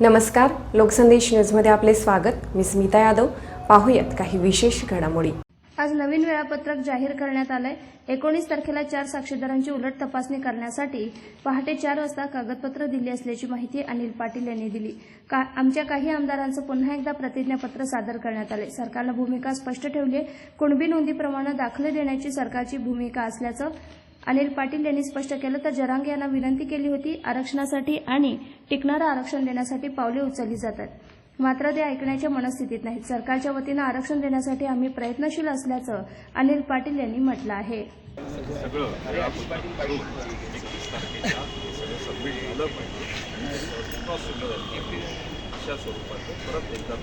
नमस्कार लोकसंदेश न्यूजमध्ये आपले स्वागत. मी स्मिता यादव. पाहूयात काही विशेष घडामोडी. आज नवीन वेळापत्रक जाहीर करण्यात आलंय. एकोणीस तारखेला चार साक्षीदारांची उलट तपासणी करण्यासाठी पहाटे चार वाजता कागदपत्र दिली असल्याची माहिती अनिल पाटील यांनी दिली. का आमच्या काही आमदारांचं पुन्हा एकदा प्रतिज्ञापत्र सादर करण्यात आले सरकारनं भूमिका स्पष्ट ठेवली आहे कुणबी नोंदीप्रमाणे दाखले देण्याची सरकारची भूमिका असल्याचं अनिल पाटील यांनी स्पष्ट केलं तर जरांगे यांना विनंती केली होती आरक्षणासाठी आणि टिकणारं आरक्षण देण्यासाठी पावले उचलली जातात. मात्र ते ऐकण्याच्या मनस्थितीत नाहीत. सरकारच्या वतीनं आरक्षण देण्यासाठी आम्ही प्रयत्नशील असल्याचं अनिल पाटील यांनी म्हटलं आहे. अशा स्वरूपाचं परत एकदा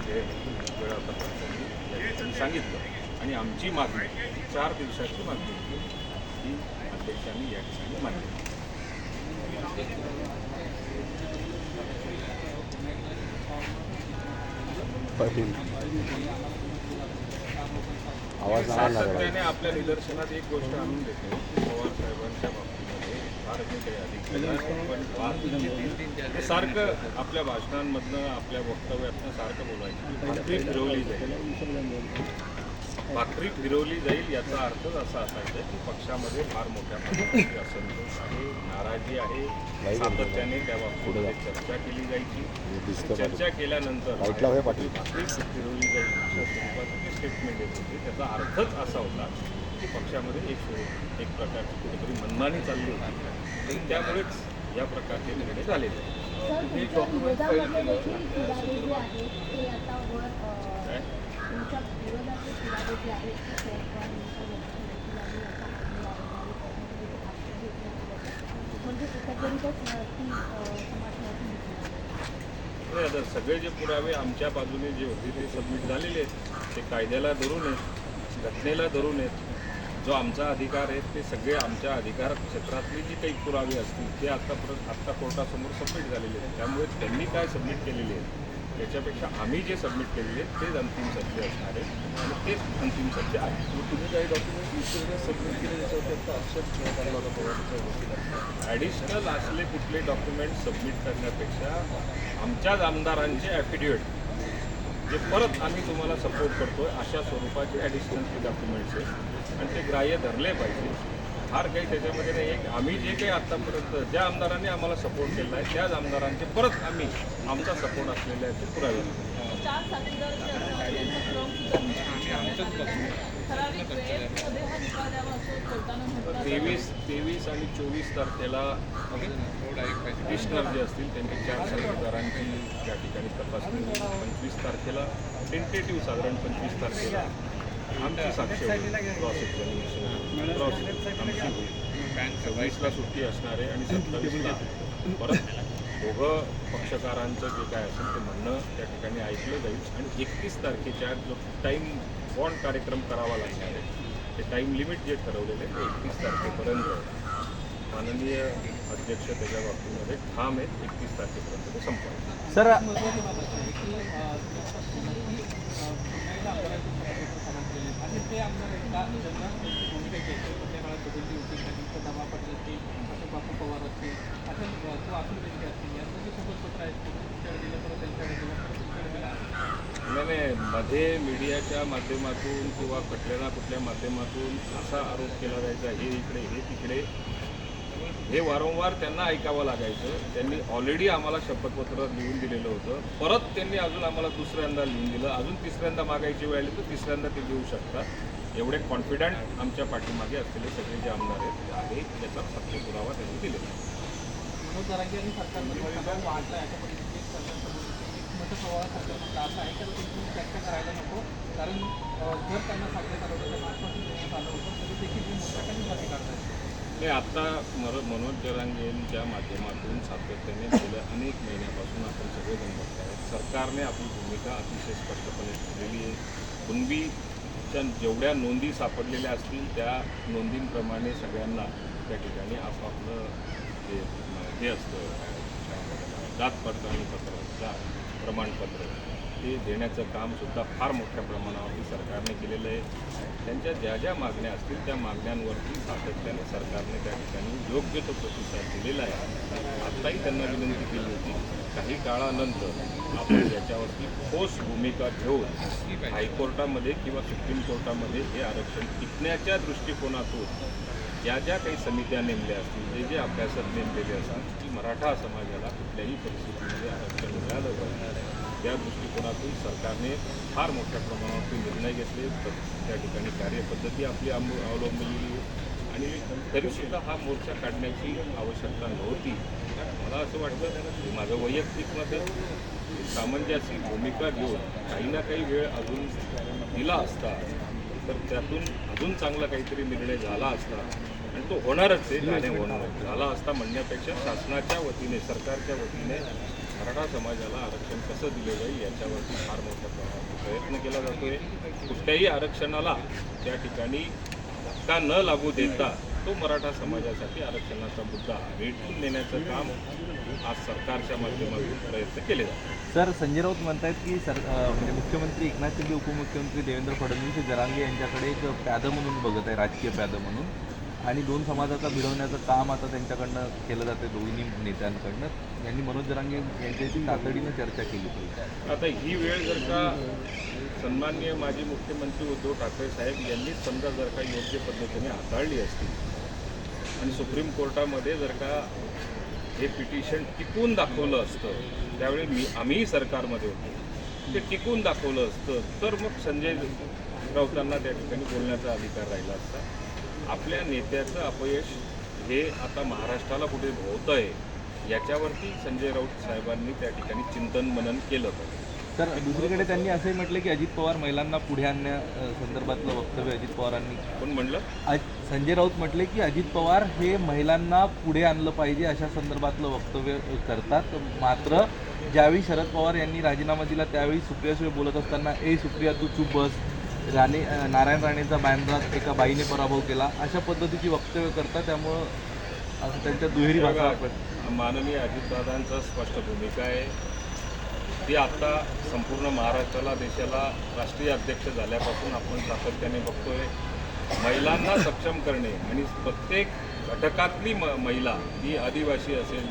सांगितलं. आणि आमची मागणी चार दिवसाची मागणी होती ही अध्यक्षांनी या ठिकाणी मांडली आवाज नाही सातत्याने आपल्या निदर्शनात एक गोष्ट आणून देते. पवार साहेबांच्या बाबतीमध्ये फार सारखं आपल्या भाषणांमधनं आपल्या वक्तव्यातनं सारखं बोलायचं. फिरवली जाईल भाकरी फिरवली जाईल याचा अर्थच असा असायचा की पक्षामध्ये फार मोठ्या प्रमाणात असंतोष आहे नाराजी आहे. सातत्याने त्या बाबतीमध्ये चर्चा केली जायची. चर्चा केल्यानंतर. भाकरी फिरवली जाईल अशा स्वरूपाचं जे स्टेटमेंट येत होते. त्याचा अर्थच असा होता की पक्षामध्ये एक स्वरूप एक प्रकारची कुठेतरी मनमानी चालली होती. आणि त्यामुळेच या प्रकारचे निर्णय झालेले आहेत. नाही, आता सगळे जे पुरावे आमच्या बाजूने जे होते ते सबमिट झालेले आहेत. ते कायद्याला धरून आहेत घटनेला धरून आहेत जो आमचा अधिकार आहे ते सगळे आमच्या अधिकार क्षेत्रातले जे काही पुरावे असतील ते आत्तापर्यंत आत्ता कोर्टासमोर सबमिट झालेले आहेत. त्यामुळे त्यांनी काय सबमिट केलेले आहेत? त्याच्यापेक्षा आम्ही जे सबमिट केलेले आहेत तेच अंतिम सत्य असणार आहे आणि तेच अंतिम सत्य आहे. तुम्ही काही डॉक्युमेंट सबमिट केले ॲडिशनल असले कुठले डॉक्युमेंट सबमिट करण्यापेक्षा आमच्याच आमदारांचे ॲफिडेविट जे परत आम्ही तुम्हाला सपोर्ट करतोय अशा स्वरूपाचे ॲडिशनल ते डॉक्युमेंट्स आहेत. आणि ते ग्राह्य धरले पाहिजे. फार काही त्याच्यामध्ये नाही. एक आम्ही जे काही आत्तापर्यंत ज्या आमदारांनी आम्हाला सपोर्ट केला आहे त्याच आमदारांचे परत आम्ही आमचा सपोर्ट असलेला आहे ते पुरावे तेवीस तेवीस आणि चोवीस तारखेला पिटिशनर जे असतील त्यांची चार साथीदारांची त्या ठिकाणी तपासणी पंचवीस तारखेला टेंटेटिव्ह साधारण पंचवीस तारखेला. आमची साक्ष होईल क्रॉस एक्झामिनेशन क्रॉस आमची होईल सव्वीसला सुट्टी असणार आहे आणि सत्तावीसला परत दोघं पक्षकारांचं जे काय असेल ते म्हणणं त्या ठिकाणी ऐकलं जाईल. आणि एकतीस तारखेच्या जो टाईम बॉन्ड कार्यक्रम करावा लागणार आहे ते टाईम लिमिट जे ठरवलेलं आहे ते एकतीस तारखेपर्यंत. माननीय अध्यक्ष त्याच्या बाबतीमध्ये ठाम आहेत. एकतीस तारखेपर्यंत ते संपवायचं सर आणि ते आमदार एकदा ज्यांना भूमिका घ्यायची कुठल्या काळात बदलली होती. त्यांचं दमा पडले असतील अशोक बापू पवार असतील असं तो अतुल बेनके असतील. यांचं जे शपथपत्र आहेत. ते तुमच्याकडे दिलं परत त्यांच्याकडे दिलं परत तुमच्याकडे दिलं नाही नाही. मध्ये मीडियाच्या माध्यमातून किंवा कुठल्या ना कुठल्या माध्यमातून असा आरोप केला जायचा हे इकडे हे तिकडे. हे वारंवार त्यांना ऐकावं लागायचं. त्यांनी ऑलरेडी आम्हाला शपथपत्र लिहून दिलेलं होतं. परत त्यांनी अजून आम्हाला दुसऱ्यांदा लिहून दिलं. अजून तिसऱ्यांदा मागायची वेळ आली तर तिसऱ्यांदा ते देऊ शकतात. एवढे कॉन्फिडंट आमच्या पाठीमागे असलेले सगळे जे आमदार आहेत ते आहेत त्याचा सत्य पुरावा त्यांनी दिलेला आहे. आहे. कारण जर त्यांना सांगण्यात आलं होतं त्यांना आश्वासन देण्यात आलं होतं तरी देखील मोठ्या काढताय. नाही आता मर मनोज जरांगेंच्या माध्यमातून सातत्याने गेल्या अनेक महिन्यापासून आपण सगळेजण बघत आहोत. सरकारने आपली भूमिका अतिशय स्पष्टपणे ठरलेली आहे. कुणबीच्या जेवढ्या नोंदी सापडलेल्या असतील त्या नोंदींप्रमाणे सगळ्यांना त्या ठिकाणी आपापलं जे हे असतं जात पडताळणी पत्र प्रमाणपत्र ते देण्याचं कामसुद्धा फार मोठ्या प्रमाणावरती सरकारने केलेलं आहे. त्यांच्या ज्या ज्या मागण्या असतील त्या मागण्यांवरती सातत्याने सरकारने त्या ठिकाणी योग्य तो प्रतिसाद दिलेला आहे. आत्ताही त्यांना विनंती केली होती काही काळानंतर आपण याच्यावरती ठोस भूमिका घेऊन हायकोर्टामध्ये किंवा सुप्रीम कोर्टामध्ये हे आरक्षण टिकण्याच्या दृष्टिकोनातून ज्या ज्या काही समित्या नेमल्या असतील जे जे अभ्यासात नेमलेले असतात की मराठा समाजाला कुठल्याही परिस्थितीमध्ये आरक्षण मिळालं पाहिजे त्या दृष्टिकोनातून सरकारने फार मोठ्या प्रमाणावरती निर्णय घेतले तर त्या ठिकाणी कार्यपद्धती आपली अंब अवलंबलेली आहे आणि तरीसुद्धा हा मोर्चा काढण्याची आवश्यकता नव्हती. मला असं वाटतं की माझं वैयक्तिक मत आहे सामंजस्य भूमिका घेऊन काही ना काही वेळ अजून दिला असता तर त्यातून अजून चांगला काहीतरी निर्णय झाला असता आणि तो होणारच आहे होणार झाला असता म्हणण्यापेक्षा शासनाच्या वतीने सरकारच्या वतीने मराठा समाजाला आरक्षण कसं दिलं जाईल याच्यावरती फार मोठ्या प्रमाणात प्रयत्न केला जातोय. कुठल्याही आरक्षणाला त्या ठिकाणी धक्का न लागू देता तो मराठा समाजासाठी आरक्षणाचा मुद्दा रेटून नेण्याचं काम आज सरकारच्या माध्यमातून प्रयत्न केले जातात. सर संजय राऊत म्हणतात की सर म्हणजे मुख्यमंत्री एकनाथ शिंदे उपमुख्यमंत्री देवेंद्र फडणवीस जरांगे यांच्याकडे एक प्यादं म्हणून बघत आहे राजकीय प्यादं म्हणून. आणि दोन समाजाचा भिडवण्याचं काम आता त्यांच्याकडनं केलं जाते दोन्ही नेत्यांकडनं. यांनी मनोज जरांगे यांच्याशी तातडीनं चर्चा केली पाहिजे. आता ही वेळ जर का सन्माननीय माजी मुख्यमंत्री उद्धव ठाकरे साहेब यांनीच समजा जर का योग्य पद्धतीने हाताळली असती आणि सुप्रीम कोर्टामध्ये जर का हे पिटिशन टिकून दाखवलं असतं त्यावेळी मी आम्हीही सरकारमध्ये होतो ते टिकून दाखवलं असतं तर मग संजय राऊतांना त्या ठिकाणी बोलण्याचा अधिकार राहिला असता. आपल्या नेत्याचं अपयश हे आता महाराष्ट्राला कुठे भोवतं आहे याच्यावरती संजय राऊत साहेबांनी त्या ठिकाणी चिंतन मनन केलं तर दुसरीकडे त्यांनी असंही म्हटलं की अजित पवार महिलांना पुढे आणण्या संदर्भातलं वक्तव्य अजित पवारांनी. कोण म्हणलं? अज- संजय राऊत म्हटले की अजित पवार हे महिलांना पुढे आणलं पाहिजे अशा संदर्भातलं वक्तव्य करतात. मात्र ज्यावेळी शरद पवार यांनी राजीनामा दिला त्यावेळी सुप्रियासुळे बोलत असताना ए सुप्रिया तू चूप बस. राणे नारायण राणेचा बँड्रात एका बाईने पराभव केला. अशा पद्धतीची वक्तव्य करतात त्यामुळं असं त्यांच्या दुहेरी भाषा आपण माननीय अजितदादांचं स्पष्ट भूमिका आहे. ती आता संपूर्ण महाराष्ट्राला देशाला राष्ट्रीय अध्यक्ष झाल्यापासून आपण सातत्याने बघतोय. महिलांना सक्षम करणे आणि प्रत्येक घटकातली म महिला ही आदिवासी असेल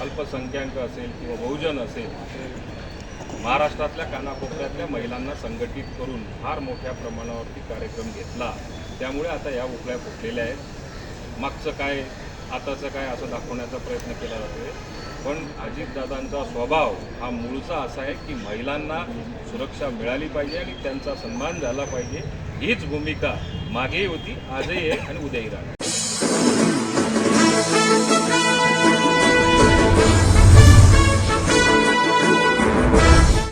अल्पसंख्याक असेल किंवा बहुजन असेल महाराष्ट्रातल्या कानाकोपऱ्यातल्या महिलांना संघटित करून फार मोठ्या प्रमाणावरती कार्यक्रम घेतला. त्यामुळे आता या उकळ्या फुटलेल्या आहेत. मागचं काय आताचं काय असं दाखवण्याचा प्रयत्न केला जातोय. पण अजितदादांचा स्वभाव हा मूळचा असा आहे की महिलांना सुरक्षा मिळाली पाहिजे आणि त्यांचा सन्मान झाला पाहिजे. हीच भूमिका मागेही होती आजही आहे आणि उद्याही राहणार.